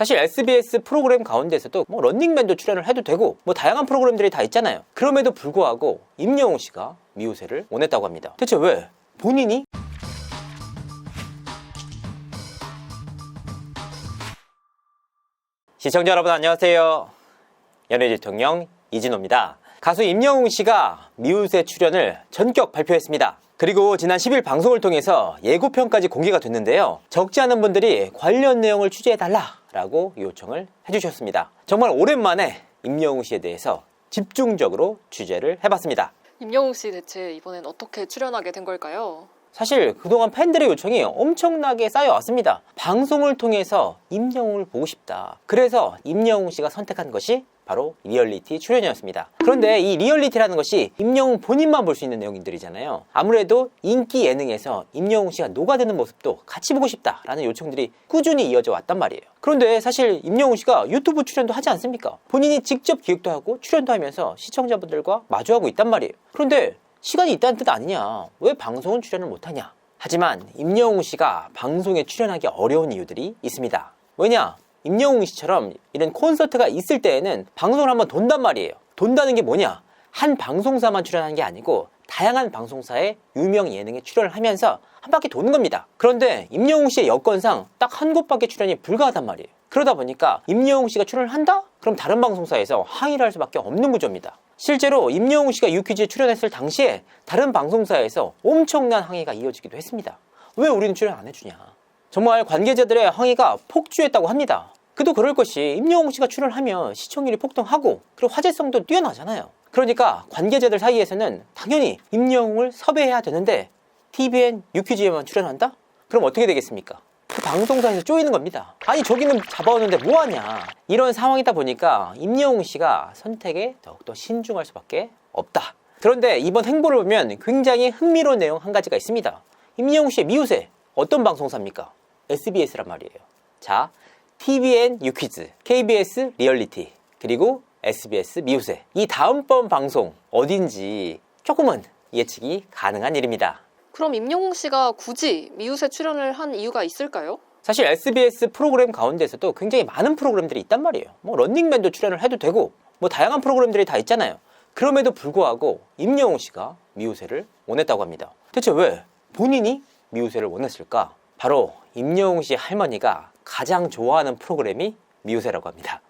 사실 SBS 프로그램 가운데서도 뭐 런닝맨도 출연을 해도 되고 뭐 다양한 프로그램들이 다 있잖아요. 그럼에도 불구하고 임영웅 씨가 미우새를 원했다고 합니다. 대체 왜? 본인이? 시청자 여러분 안녕하세요. 연예 대통령 이진호입니다. 가수 임영웅 씨가 미우새 출연을 전격 발표했습니다. 그리고 지난 10일 방송을 통해서 예고편까지 공개가 됐는데요. 적지 않은 분들이 관련 내용을 취재해달라 라고 요청을 해주셨습니다. 정말 오랜만에 임영웅 씨에 대해서 집중적으로 취재를 해봤습니다. 임영웅 씨 대체 이번엔 어떻게 출연하게 된 걸까요? 사실 그동안 팬들의 요청이 엄청나게 쌓여왔습니다. 방송을 통해서 임영웅을 보고 싶다. 그래서 임영웅 씨가 선택한 것이 바로 리얼리티 출연이었습니다. 그런데 이 리얼리티라는 것이 임영웅 본인만 볼 수 있는 내용들이잖아요. 아무래도 인기 예능에서 임영웅 씨가 녹아드는 모습도 같이 보고 싶다라는 요청들이 꾸준히 이어져 왔단 말이에요. 그런데 사실 임영웅 씨가 유튜브 출연도 하지 않습니까? 본인이 직접 기획도 하고 출연도 하면서 시청자분들과 마주하고 있단 말이에요. 그런데 시간이 있다는 뜻 아니냐? 왜 방송은 출연을 못하냐? 하지만 임영웅 씨가 방송에 출연하기 어려운 이유들이 있습니다. 왜냐? 임영웅 씨처럼 이런 콘서트가 있을 때에는 방송을 한번 돈단 말이에요. 돈다는 게 뭐냐? 한 방송사만 출연하는 게 아니고 다양한 방송사의 유명 예능에 출연을 하면서 한 바퀴 도는 겁니다. 그런데 임영웅 씨의 여건상 딱 한 곳밖에 출연이 불가하단 말이에요. 그러다 보니까 임영웅 씨가 출연을 한다? 그럼 다른 방송사에서 항의를 할 수밖에 없는 구조입니다. 실제로 임영웅 씨가 유퀴즈에 출연했을 당시에 다른 방송사에서 엄청난 항의가 이어지기도 했습니다. 왜 우리는 출연 안 해주냐? 정말 관계자들의 항의가 폭주했다고 합니다. 그도 그럴 것이 임영웅 씨가 출연하면 시청률이 폭등하고 그리고 화제성도 뛰어나잖아요. 그러니까 관계자들 사이에서는 당연히 임영웅을 섭외해야 되는데 TVN 유퀴즈에만 출연한다? 그럼 어떻게 되겠습니까? 그 방송사에서 쪼이는 겁니다. 아니 저기는 잡아오는데 뭐하냐 이런 상황이다 보니까 임영웅 씨가 선택에 더욱더 신중할 수밖에 없다. 그런데 이번 행보를 보면 굉장히 흥미로운 내용 한 가지가 있습니다. 임영웅 씨의 미우새 어떤 방송사입니까? SBS란 말이에요. 자, TVN 유퀴즈, KBS 리얼리티, 그리고 SBS 미우새. 이 다음번 방송 어딘지 조금은 예측이 가능한 일입니다. 그럼 임영웅 씨가 굳이 미우새 출연을 한 이유가 있을까요? 사실 SBS 프로그램 가운데서도 굉장히 많은 프로그램들이 있단 말이에요. 뭐 런닝맨도 출연을 해도 되고 뭐 다양한 프로그램들이 다 있잖아요. 그럼에도 불구하고 임영웅 씨가 미우새를 원했다고 합니다. 대체 왜 본인이 미우새를 원했을까? 바로 임영웅 씨 할머니가 가장 좋아하는 프로그램이 미우새라고 합니다.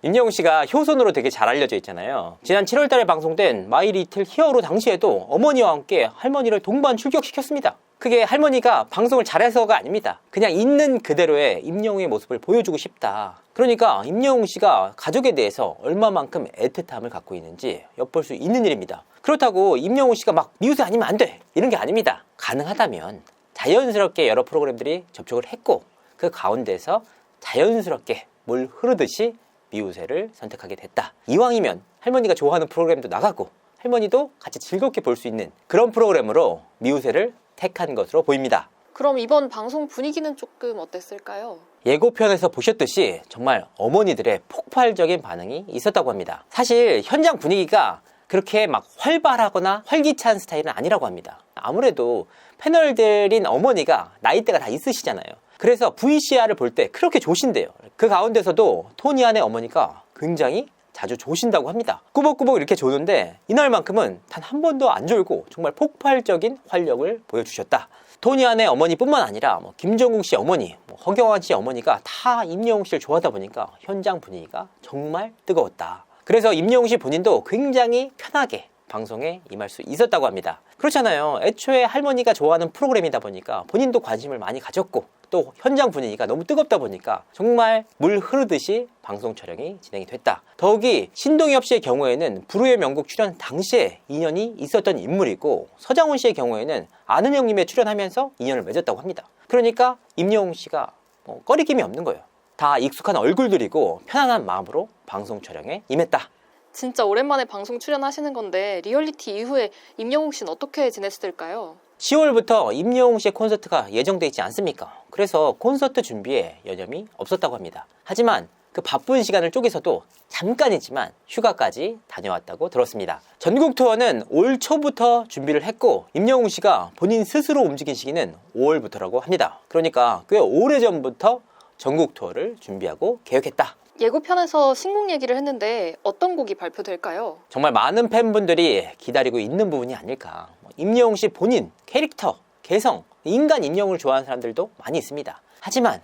임영웅 씨가 효손으로 되게 잘 알려져 있잖아요. 지난 7월 달에 방송된 마이 리틀 히어로 당시에도 어머니와 함께 할머니를 동반 출격시켰습니다. 그게 할머니가 방송을 잘해서가 아닙니다. 그냥 있는 그대로의 임영웅의 모습을 보여주고 싶다. 그러니까 임영웅 씨가 가족에 대해서 얼마만큼 애틋함을 갖고 있는지 엿볼 수 있는 일입니다. 그렇다고 임영웅 씨가 막 미우새 아니면 안 돼! 이런 게 아닙니다. 가능하다면 자연스럽게 여러 프로그램들이 접촉을 했고 그 가운데서 자연스럽게 물 흐르듯이 미우새를 선택하게 됐다. 이왕이면 할머니가 좋아하는 프로그램도 나가고 할머니도 같이 즐겁게 볼 수 있는 그런 프로그램으로 미우새를 택한 것으로 보입니다. 그럼 이번 방송 분위기는 조금 어땠을까요? 예고편에서 보셨듯이 정말 어머니들의 폭발적인 반응이 있었다고 합니다. 사실 현장 분위기가 그렇게 막 활발하거나 활기찬 스타일은 아니라고 합니다. 아무래도 패널들인 어머니가 나이대가 다 있으시잖아요. 그래서 VCR을 볼 때 그렇게 조신대요. 그 가운데서도 토니안의 어머니가 굉장히 자주 조신다고 합니다. 꾸벅꾸벅 이렇게 조는데 이날만큼은 단 한 번도 안 졸고 정말 폭발적인 활력을 보여주셨다. 토니안의 어머니뿐만 아니라 뭐 김정국 씨 어머니, 뭐 허경환 씨 어머니가 다 임영웅 씨를 좋아하다 보니까 현장 분위기가 정말 뜨거웠다. 그래서 임영웅 씨 본인도 굉장히 편하게 방송에 임할 수 있었다고 합니다. 그렇잖아요. 애초에 할머니가 좋아하는 프로그램이다 보니까 본인도 관심을 많이 가졌고 또 현장 분위기가 너무 뜨겁다 보니까 정말 물 흐르듯이 방송 촬영이 진행이 됐다. 더욱이 신동엽 씨의 경우에는 불후의 명곡 출연 당시에 인연이 있었던 인물이고 서장훈 씨의 경우에는 아는 형님에 출연하면서 인연을 맺었다고 합니다. 그러니까 임영웅 씨가 뭐 꺼리낌이 없는 거예요. 다 익숙한 얼굴들이고 편안한 마음으로 방송 촬영에 임했다. 진짜 오랜만에 방송 출연하시는 건데 리얼리티 이후에 임영웅 씨는 어떻게 지냈을까요? 10월부터 임영웅 씨의 콘서트가 예정돼 있지 않습니까? 그래서 콘서트 준비에 여념이 없었다고 합니다. 하지만 그 바쁜 시간을 쪼개서도 잠깐이지만 휴가까지 다녀왔다고 들었습니다. 전국 투어는 올 초부터 준비를 했고 임영웅 씨가 본인 스스로 움직인 시기는 5월부터라고 합니다. 그러니까 꽤 오래전부터 전국 투어를 준비하고 계획했다. 예고편에서 신곡 얘기를 했는데 어떤 곡이 발표될까요? 정말 많은 팬분들이 기다리고 있는 부분이 아닐까. 뭐 임영웅 씨 본인, 캐릭터, 개성, 인간 임영웅을 좋아하는 사람들도 많이 있습니다. 하지만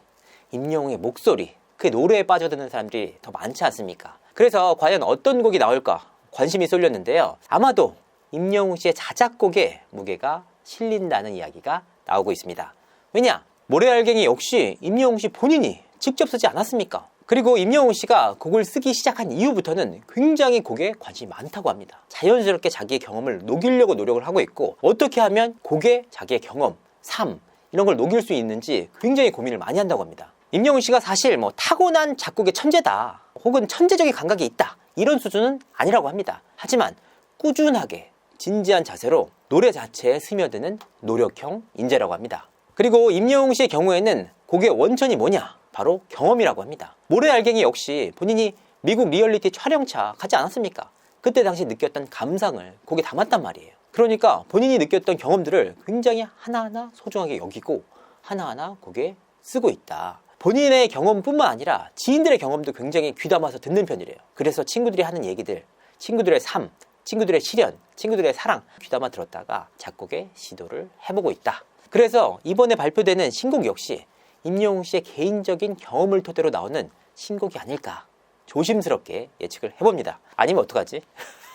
임영웅의 목소리, 그 노래에 빠져드는 사람들이 더 많지 않습니까? 그래서 과연 어떤 곡이 나올까 관심이 쏠렸는데요. 아마도 임영웅 씨의 자작곡에 무게가 실린다는 이야기가 나오고 있습니다. 왜냐? 모래알갱이 역시 임영웅 씨 본인이 직접 쓰지 않았습니까? 그리고 임영웅 씨가 곡을 쓰기 시작한 이후부터는 굉장히 곡에 관심이 많다고 합니다. 자연스럽게 자기의 경험을 녹이려고 노력을 하고 있고 어떻게 하면 곡에 자기의 경험, 삶 이런 걸 녹일 수 있는지 굉장히 고민을 많이 한다고 합니다. 임영웅 씨가 사실 뭐 타고난 작곡의 천재다 혹은 천재적인 감각이 있다 이런 수준은 아니라고 합니다. 하지만 꾸준하게 진지한 자세로 노래 자체에 스며드는 노력형 인재라고 합니다. 그리고 임영웅 씨의 경우에는 곡의 원천이 뭐냐? 바로 경험이라고 합니다. 모래 알갱이 역시 본인이 미국 리얼리티 촬영차 가지 않았습니까? 그때 당시 느꼈던 감상을 곡에 담았단 말이에요. 그러니까 본인이 느꼈던 경험들을 굉장히 하나하나 소중하게 여기고 하나하나 곡에 쓰고 있다. 본인의 경험뿐만 아니라 지인들의 경험도 굉장히 귀담아서 듣는 편이래요. 그래서 친구들이 하는 얘기들, 친구들의 삶, 친구들의 시련, 친구들의 사랑 귀담아 들었다가 작곡에 시도를 해보고 있다. 그래서 이번에 발표되는 신곡 역시 임영웅 씨의 개인적인 경험을 토대로 나오는 신곡이 아닐까 조심스럽게 예측을 해봅니다. 아니면 어떡하지?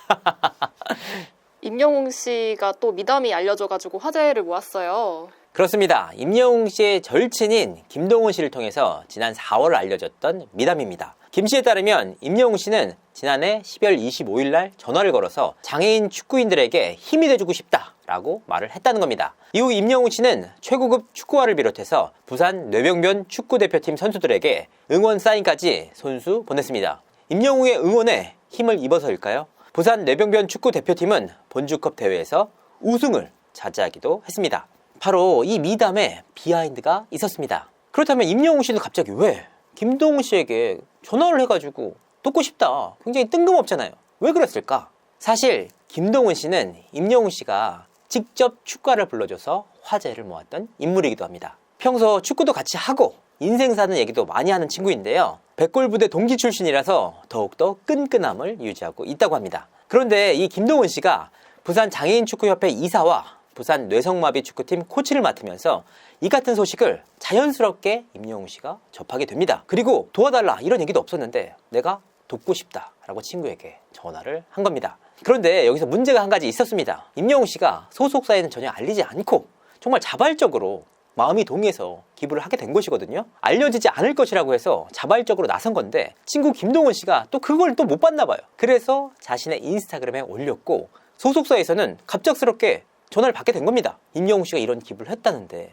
임영웅 씨가 또 미담이 알려져가지고 화제를 모았어요. 그렇습니다. 임영웅 씨의 절친인 김동훈 씨를 통해서 지난 4월 알려졌던 미담입니다. 김 씨에 따르면 임영웅 씨는 지난해 12월 25일 날 전화를 걸어서 장애인 축구인들에게 힘이 돼주고 싶다 라고 말을 했다는 겁니다. 이후 임영웅 씨는 최고급 축구화를 비롯해서 부산 뇌병변 축구대표팀 선수들에게 응원 사인까지 손수 보냈습니다. 임영웅의 응원에 힘을 입어서일까요? 부산 뇌병변 축구대표팀은 본주컵 대회에서 우승을 차지하기도 했습니다. 바로 이 미담에 비하인드가 있었습니다. 그렇다면 임영웅 씨는 갑자기 왜 김동훈 씨에게 전화를 해가지고 돕고 싶다. 굉장히 뜬금없잖아요. 왜 그랬을까? 사실 김동훈 씨는 임영웅 씨가 직접 축가를 불러줘서 화제를 모았던 인물이기도 합니다. 평소 축구도 같이 하고 인생 사는 얘기도 많이 하는 친구인데요. 백골부대 동기 출신이라서 더욱더 끈끈함을 유지하고 있다고 합니다. 그런데 이 김동훈 씨가 부산 장애인 축구협회 이사와 부산 뇌성마비 축구팀 코치를 맡으면서 이 같은 소식을 자연스럽게 임영웅 씨가 접하게 됩니다. 그리고 도와달라 이런 얘기도 없었는데 내가 돕고 싶다라고 친구에게 전화를 한 겁니다. 그런데 여기서 문제가 한 가지 있었습니다. 임영웅 씨가 소속사에는 전혀 알리지 않고 정말 자발적으로 마음이 동해서 기부를 하게 된 것이거든요. 알려지지 않을 것이라고 해서 자발적으로 나선 건데 친구 김동원 씨가 또 그걸 또 못 봤나 봐요. 그래서 자신의 인스타그램에 올렸고 소속사에서는 갑작스럽게 전화를 받게 된 겁니다. 임영웅 씨가 이런 기부를 했다는데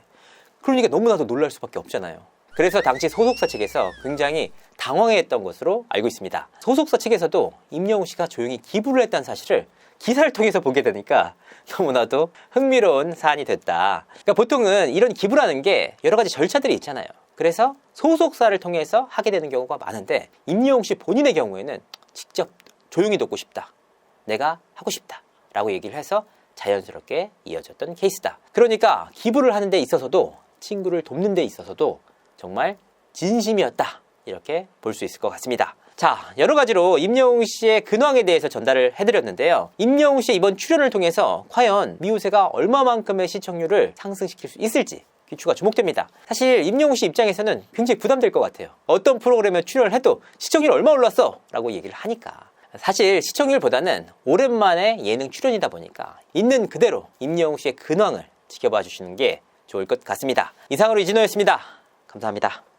그러니까 너무나도 놀랄 수밖에 없잖아요. 그래서 당시 소속사 측에서 굉장히 당황해했던 것으로 알고 있습니다. 소속사 측에서도 임영웅 씨가 조용히 기부를 했다는 사실을 기사를 통해서 보게 되니까 너무나도 흥미로운 사안이 됐다. 그러니까 보통은 이런 기부라는 게 여러 가지 절차들이 있잖아요. 그래서 소속사를 통해서 하게 되는 경우가 많은데 임영웅 씨 본인의 경우에는 직접 조용히 돕고 싶다. 내가 하고 싶다. 라고 얘기를 해서 자연스럽게 이어졌던 케이스다. 그러니까 기부를 하는 데 있어서도 친구를 돕는 데 있어서도 정말 진심이었다. 이렇게 볼 수 있을 것 같습니다. 자, 여러 가지로 임영웅 씨의 근황에 대해서 전달을 해드렸는데요. 임영웅 씨의 이번 출연을 통해서 과연 미우새가 얼마만큼의 시청률을 상승시킬 수 있을지 귀추가 주목됩니다. 사실 임영웅 씨 입장에서는 굉장히 부담될 것 같아요. 어떤 프로그램에 출연을 해도 시청률 얼마 올랐어? 라고 얘기를 하니까. 사실 시청률보다는 오랜만에 예능 출연이다 보니까 있는 그대로 임영웅 씨의 근황을 지켜봐 주시는 게 좋을 것 같습니다. 이상으로 이진호였습니다. 감사합니다.